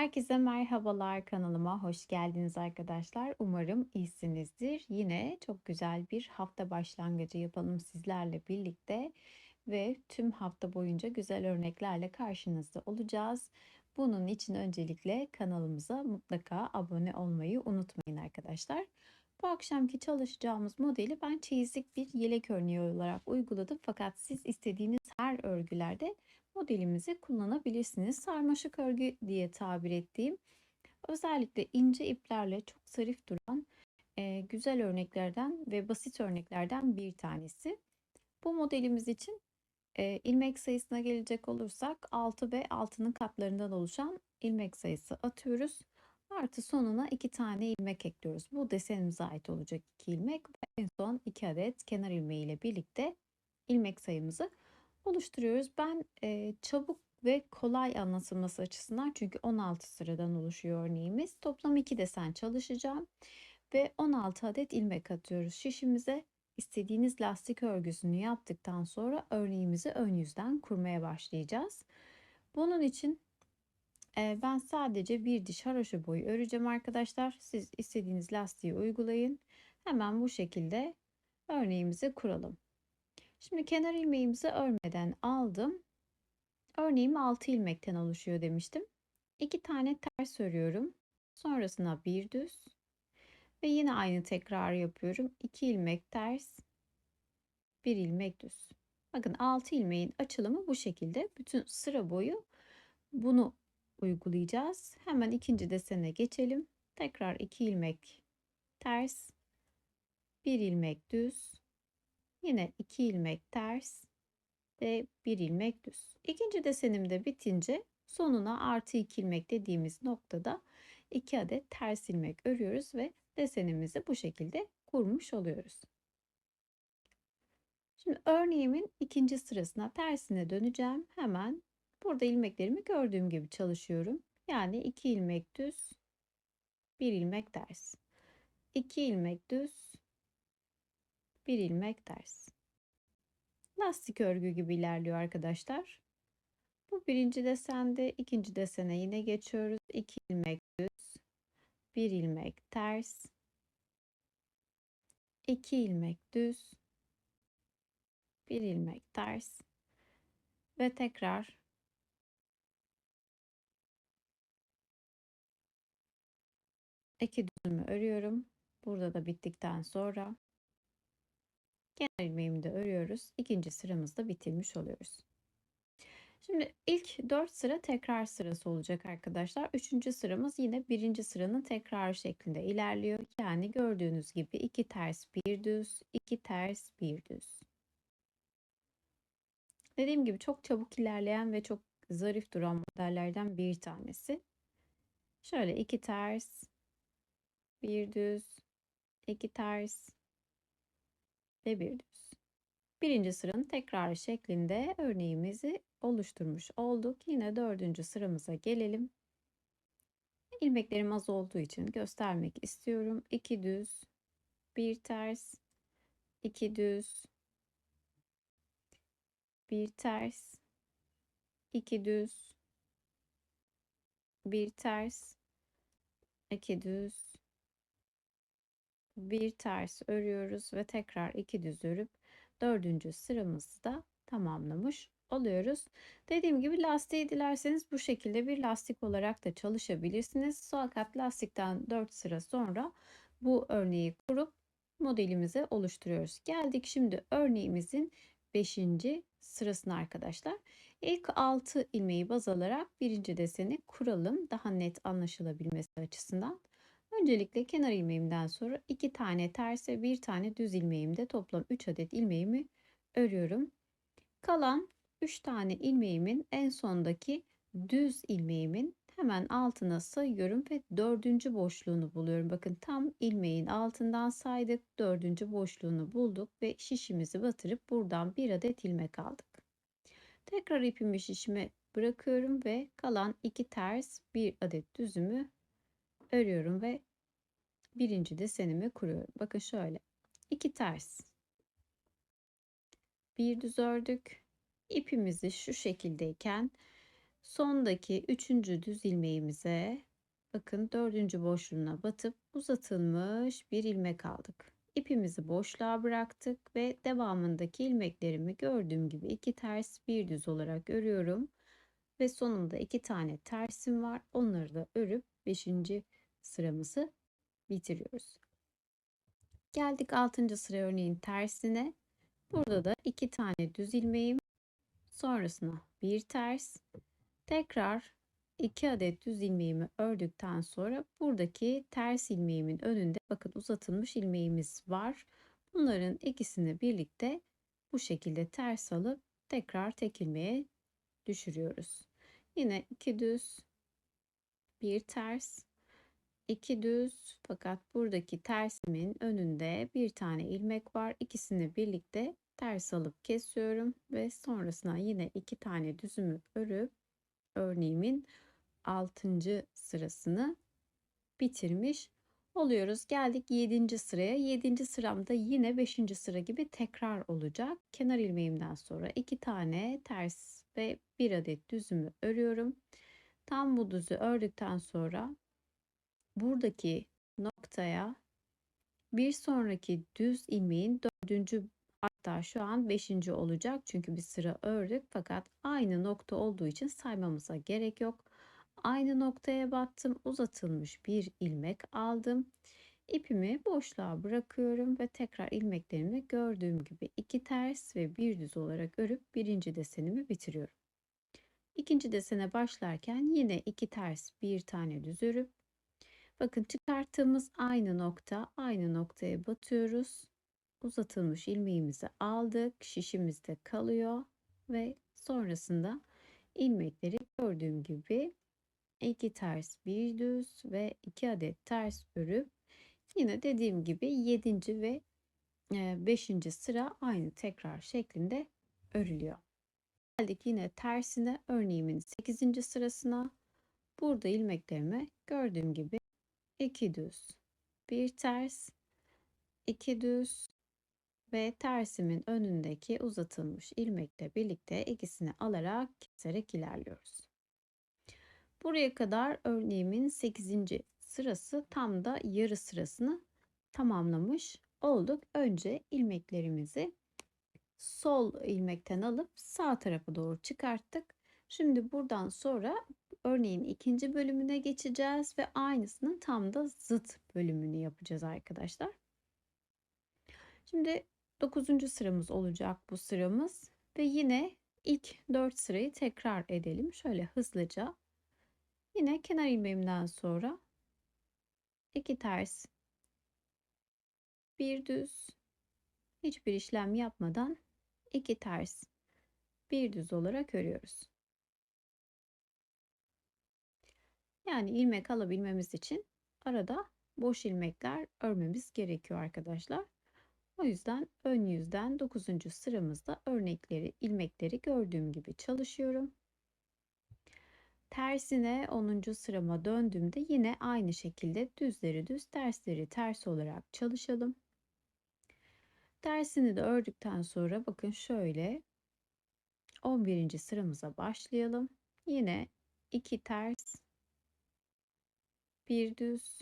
Herkese merhabalar kanalıma hoş geldiniz arkadaşlar. Umarım iyisinizdir. Yine çok güzel bir hafta başlangıcı yapalım sizlerle birlikte ve tüm hafta boyunca güzel örneklerle karşınızda olacağız. Bunun için öncelikle kanalımıza mutlaka abone olmayı unutmayın arkadaşlar. Bu akşamki çalışacağımız modeli ben çeyizlik bir yelek örneği olarak uyguladım. Fakat siz istediğiniz her örgülerde modelimizi kullanabilirsiniz. Sarmaşık örgü diye tabir ettiğim özellikle ince iplerle çok zarif duran e, güzel örneklerden ve basit örneklerden bir tanesi. Bu modelimiz için e, ilmek sayısına gelecek olursak 6 ve 6'nın katlarından oluşan ilmek sayısı atıyoruz. Artı sonuna 2 tane ilmek ekliyoruz. Bu desenimize ait olacak 2 ilmek ve en son 2 adet kenar ilmeği ile birlikte ilmek sayımızı oluşturuyoruz. Ben e, çabuk ve kolay anlatılması açısından çünkü 16 sıradan oluşuyor örneğimiz. Toplam 2 desen çalışacağım ve 16 adet ilmek atıyoruz şişimize. İstediğiniz lastik örgüsünü yaptıktan sonra örneğimizi ön yüzden kurmaya başlayacağız. Bunun için ben sadece bir diş haroşa boyu öreceğim arkadaşlar. Siz istediğiniz lastiği uygulayın. Hemen bu şekilde örneğimizi kuralım. Şimdi kenar ilmeğimizi örmeden aldım. Örneğim 6 ilmekten oluşuyor demiştim. 2 tane ters örüyorum. Sonrasına bir düz. Ve yine aynı tekrar yapıyorum. 2 ilmek ters, 1 ilmek düz. Bakın 6 ilmeğin açılımı bu şekilde. Bütün sıra boyu bunu uygulayacağız. Hemen ikinci desene geçelim. Tekrar 2 ilmek ters, 1 ilmek düz, Yine 2 ilmek ters ve 1 ilmek düz. İkinci desenim de bitince sonuna artı 2 ilmek dediğimiz noktada 2 adet ters ilmek örüyoruz ve desenimizi bu şekilde kurmuş oluyoruz. Şimdi örneğimin ikinci sırasına tersine döneceğim. Hemen burada ilmeklerimi gördüğüm gibi çalışıyorum. Yani 2 ilmek düz, 1 ilmek ters. 2 ilmek düz, bir ilmek ters. Lastik örgü gibi ilerliyor arkadaşlar. Bu birinci desende, ikinci desene yine geçiyoruz. 2 ilmek düz, bir ilmek ters, 2 ilmek düz, bir ilmek ters ve tekrar iki düzümü örüyorum. Burada da bittikten sonra Kenar ilmeğimi örüyoruz. İkinci sıramızda bitirmiş oluyoruz. Şimdi ilk 4 sıra tekrar sırası olacak arkadaşlar. Üçüncü sıramız yine birinci sıranın tekrar şeklinde ilerliyor. Yani gördüğünüz gibi iki ters bir düz, iki ters bir düz. Dediğim gibi çok çabuk ilerleyen ve çok zarif duran modellerden bir tanesi. Şöyle iki ters, bir düz, iki ters, ve bir düz. Birinci sıranın tekrar şeklinde örneğimizi oluşturmuş olduk. Yine dördüncü sıramıza gelelim. İlmeklerim az olduğu için göstermek istiyorum. 2 düz, bir ters, 2 düz, bir ters, 2 düz, bir ters, 2 düz, bir ters örüyoruz ve tekrar iki düz örüp dördüncü sıramızı da tamamlamış oluyoruz. Dediğim gibi lastiği dilerseniz bu şekilde bir lastik olarak da çalışabilirsiniz. Fakat lastikten 4 sıra sonra bu örneği kurup modelimizi oluşturuyoruz. Geldik şimdi örneğimizin 5. sırasına arkadaşlar. İlk 6 ilmeği baz alarak birinci deseni kuralım. Daha net anlaşılabilmesi açısından. Öncelikle kenar ilmeğimden sonra 2 tane ters ve 1 tane düz ilmeğimde toplam 3 adet ilmeğimi örüyorum. Kalan 3 tane ilmeğimin en sondaki düz ilmeğimin hemen altına sayıyorum ve dördüncü boşluğunu buluyorum. Bakın tam ilmeğin altından saydık. Dördüncü boşluğunu bulduk ve şişimizi batırıp buradan bir adet ilmek aldık. Tekrar ipimi şişime bırakıyorum ve kalan iki ters bir adet düzümü örüyorum ve birinci desenimi kuruyorum. Bakın şöyle. iki ters. Bir düz ördük. İpimizi şu şekildeyken Sondaki üçüncü düz ilmeğimize bakın dördüncü boşluğuna batıp uzatılmış bir ilmek aldık. İpimizi boşluğa bıraktık ve devamındaki ilmeklerimi gördüğüm gibi iki ters bir düz olarak örüyorum. Ve sonunda iki tane tersim var. Onları da örüp beşinci sıramızı bitiriyoruz. Geldik 6. sıra örneğin tersine. Burada da iki tane düz ilmeğim. Sonrasına bir ters. Tekrar 2 adet düz ilmeğimi ördükten sonra buradaki ters ilmeğimin önünde bakın uzatılmış ilmeğimiz var. Bunların ikisini birlikte bu şekilde ters alıp tekrar tek ilmeğe düşürüyoruz. Yine 2 düz, bir ters, 2 düz fakat buradaki tersimin önünde bir tane ilmek var. İkisini birlikte ters alıp kesiyorum ve sonrasında yine iki tane düzümü örüp örneğimin 6. sırasını bitirmiş oluyoruz. Geldik 7. sıraya. 7. sıramda yine 5. sıra gibi tekrar olacak. Kenar ilmeğimden sonra 2 tane ters ve 1 adet düzümü örüyorum. Tam bu düzü ördükten sonra buradaki noktaya bir sonraki düz ilmeğin dördüncü hatta şu an beşinci olacak çünkü bir sıra ördük fakat aynı nokta olduğu için saymamıza gerek yok. Aynı noktaya battım uzatılmış bir ilmek aldım. İpimi boşluğa bırakıyorum ve tekrar ilmeklerimi gördüğüm gibi iki ters ve bir düz olarak örüp birinci desenimi bitiriyorum. İkinci desene başlarken yine iki ters bir tane düz örüp bakın çıkarttığımız aynı nokta aynı noktaya batıyoruz. Uzatılmış ilmeğimizi aldık. Şişimizde kalıyor ve sonrasında ilmekleri gördüğüm gibi iki ters bir düz ve iki adet ters örüp yine dediğim gibi 7. ve 5. sıra aynı tekrar şeklinde örülüyor. Geldik yine tersine örneğimin 8. sırasına. Burada ilmeklerimi gördüğüm gibi 2 düz, bir ters, 2 düz ve tersimin önündeki uzatılmış ilmekle birlikte ikisini alarak keserek ilerliyoruz. Buraya kadar örneğimin 8. sırası tam da yarı sırasını tamamlamış olduk. Önce ilmeklerimizi sol ilmekten alıp sağ tarafa doğru çıkarttık. Şimdi buradan sonra örneğin ikinci bölümüne geçeceğiz ve aynısının tam da zıt bölümünü yapacağız arkadaşlar. Şimdi 9. sıramız olacak bu sıramız ve yine ilk 4 sırayı tekrar edelim. Şöyle hızlıca. Yine kenar ilmeğimden sonra iki ters, bir düz, hiçbir işlem yapmadan iki ters, bir düz olarak örüyoruz. Yani ilmek alabilmemiz için arada boş ilmekler örmemiz gerekiyor arkadaşlar. O yüzden ön yüzden 9. sıramızda örnekleri, ilmekleri gördüğüm gibi çalışıyorum. Tersine 10. sırama döndüğümde yine aynı şekilde düzleri düz, tersleri ters olarak çalışalım. Tersini de ördükten sonra bakın şöyle 11. sıramıza başlayalım. Yine 2 ters, bir düz,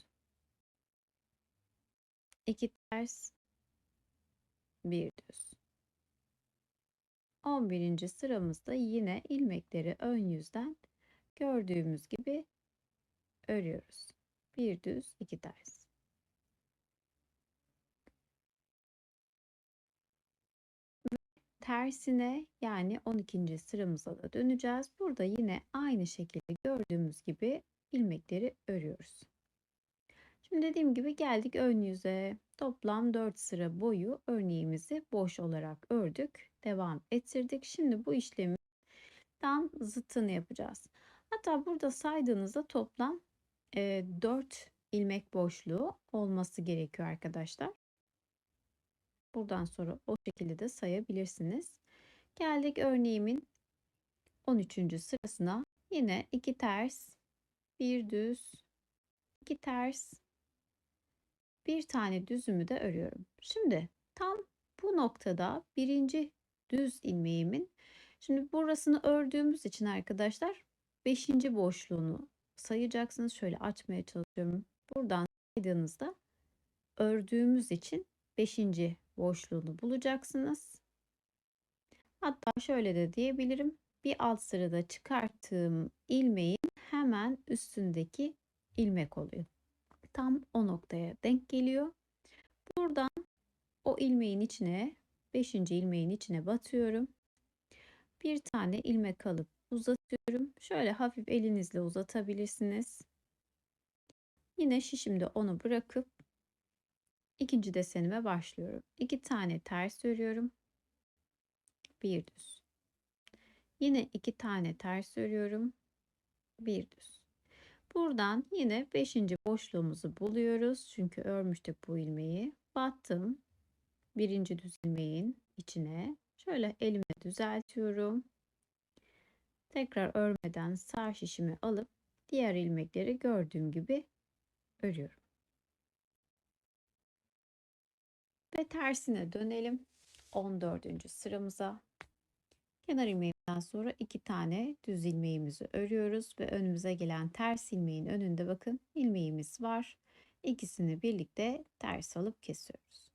2 ters, bir düz. 11. sıramızda yine ilmekleri ön yüzden gördüğümüz gibi örüyoruz. Bir düz, iki ters. tersine yani 12. sıramıza da döneceğiz. Burada yine aynı şekilde gördüğümüz gibi ilmekleri örüyoruz. Şimdi dediğim gibi geldik ön yüze. Toplam 4 sıra boyu örneğimizi boş olarak ördük. Devam ettirdik. Şimdi bu işlemi tam zıttını yapacağız. Hatta burada saydığınızda toplam e, 4 ilmek boşluğu olması gerekiyor arkadaşlar. Buradan sonra o şekilde de sayabilirsiniz. Geldik örneğimin 13. sırasına. Yine 2 ters, bir düz, 2 ters, bir tane düzümü de örüyorum. Şimdi tam bu noktada birinci düz ilmeğimin şimdi burasını ördüğümüz için arkadaşlar 5. boşluğunu sayacaksınız. Şöyle açmaya çalışıyorum. Buradan saydığınızda ördüğümüz için 5. boşluğunu bulacaksınız. Hatta şöyle de diyebilirim. Bir alt sırada çıkarttığım ilmeğin hemen üstündeki ilmek oluyor. Tam o noktaya denk geliyor. Buradan o ilmeğin içine 5. ilmeğin içine batıyorum. Bir tane ilmek alıp uzatıyorum. Şöyle hafif elinizle uzatabilirsiniz. Yine şişimde onu bırakıp ikinci desenime başlıyorum. İki tane ters örüyorum. Bir düz. Yine iki tane ters örüyorum. Bir düz. Buradan yine beşinci boşluğumuzu buluyoruz. Çünkü örmüştük bu ilmeği. Battım. Birinci düz ilmeğin içine. Şöyle elimle düzeltiyorum. Tekrar örmeden sağ şişimi alıp diğer ilmekleri gördüğüm gibi örüyorum. Ve tersine dönelim. 14. sıramıza. Kenar ilmeğimden sonra iki tane düz ilmeğimizi örüyoruz ve önümüze gelen ters ilmeğin önünde bakın ilmeğimiz var. İkisini birlikte ters alıp kesiyoruz.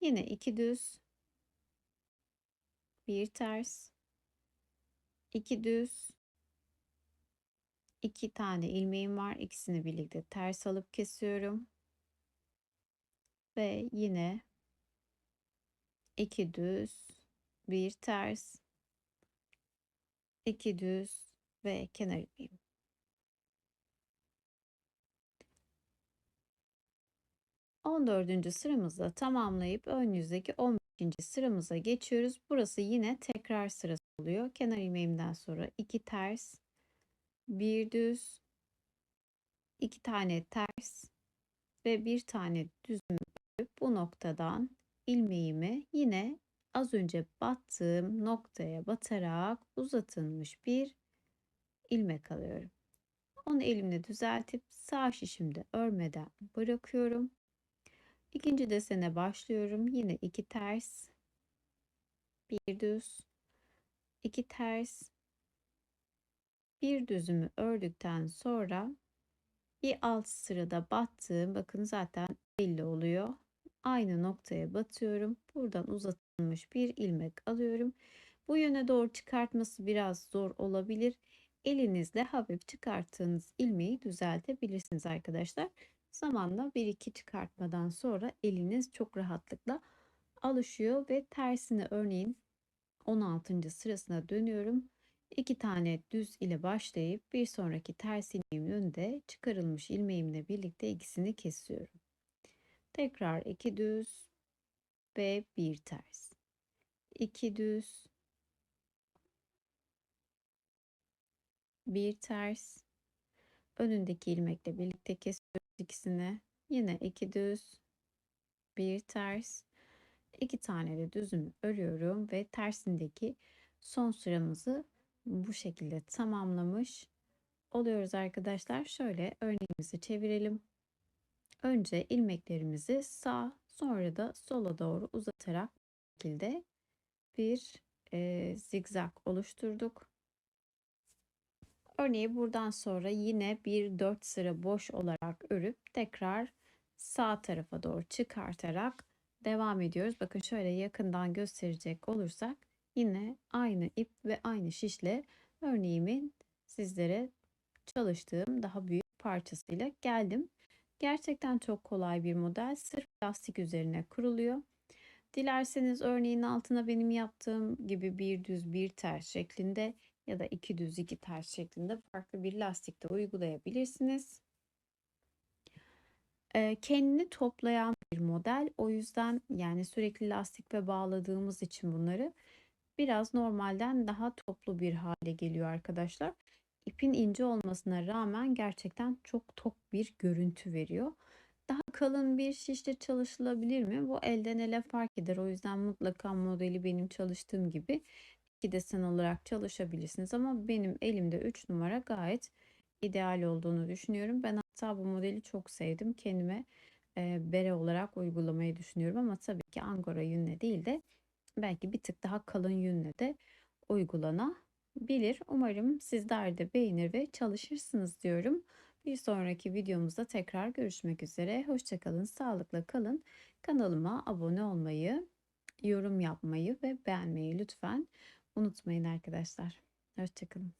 Yine iki düz, bir ters, iki düz, iki tane ilmeğim var. İkisini birlikte ters alıp kesiyorum. Ve yine iki düz, bir ters, iki düz ve kenar ilmeğim. On dördüncü sıramızda tamamlayıp ön yüzdeki on beşinci sıramıza geçiyoruz. Burası yine tekrar sırası oluyor. Kenar ilmeğimden sonra iki ters, bir düz, iki tane ters ve bir tane düzümü bu noktadan ilmeğimi yine az önce battığım noktaya batarak uzatılmış bir ilmek alıyorum. Onu elimle düzeltip sağ şişimde örmeden bırakıyorum. İkinci desene başlıyorum. Yine iki ters, bir düz, iki ters, bir düzümü ördükten sonra bir alt sırada battığım bakın zaten belli oluyor. Aynı noktaya batıyorum. Buradan uzatılmış bir ilmek alıyorum. Bu yöne doğru çıkartması biraz zor olabilir. Elinizle hafif çıkarttığınız ilmeği düzeltebilirsiniz arkadaşlar. Zamanla bir iki çıkartmadan sonra eliniz çok rahatlıkla alışıyor ve tersine örneğin 16. sırasına dönüyorum. İki tane düz ile başlayıp bir sonraki ters ilmeğimin önünde çıkarılmış ilmeğimle birlikte ikisini kesiyorum. Tekrar iki düz ve bir ters. İki düz, bir ters. Önündeki ilmekle birlikte kesiyoruz ikisini. Yine iki düz, bir ters. İki tane de düzümü örüyorum ve tersindeki son sıramızı bu şekilde tamamlamış oluyoruz arkadaşlar. Şöyle örneğimizi çevirelim. Önce ilmeklerimizi sağ sonra da sola doğru uzatarak şekilde bir e, zigzag oluşturduk. Örneği buradan sonra yine bir 4 sıra boş olarak örüp tekrar sağ tarafa doğru çıkartarak devam ediyoruz. Bakın şöyle yakından gösterecek olursak yine aynı ip ve aynı şişle örneğimin sizlere çalıştığım daha büyük parçasıyla geldim. Gerçekten çok kolay bir model. Sırf lastik üzerine kuruluyor. Dilerseniz örneğin altına benim yaptığım gibi bir düz bir ters şeklinde ya da iki düz iki ters şeklinde farklı bir lastik de uygulayabilirsiniz. Ee, kendini toplayan bir model. O yüzden yani sürekli lastik ve bağladığımız için bunları biraz normalden daha toplu bir hale geliyor arkadaşlar. İpin ince olmasına rağmen gerçekten çok tok bir görüntü veriyor. Daha kalın bir şişle çalışılabilir mi? Bu elden ele fark eder. O yüzden mutlaka modeli benim çalıştığım gibi iki desen olarak çalışabilirsiniz. Ama benim elimde 3 numara gayet ideal olduğunu düşünüyorum. Ben hatta bu modeli çok sevdim. Kendime e, bere olarak uygulamayı düşünüyorum. Ama tabii ki angora yünle değil de belki bir tık daha kalın yünle de uygulanabilir bilir. Umarım sizler de beğenir ve çalışırsınız diyorum. Bir sonraki videomuzda tekrar görüşmek üzere. Hoşçakalın, sağlıkla kalın. Kanalıma abone olmayı, yorum yapmayı ve beğenmeyi lütfen unutmayın arkadaşlar. Hoşçakalın.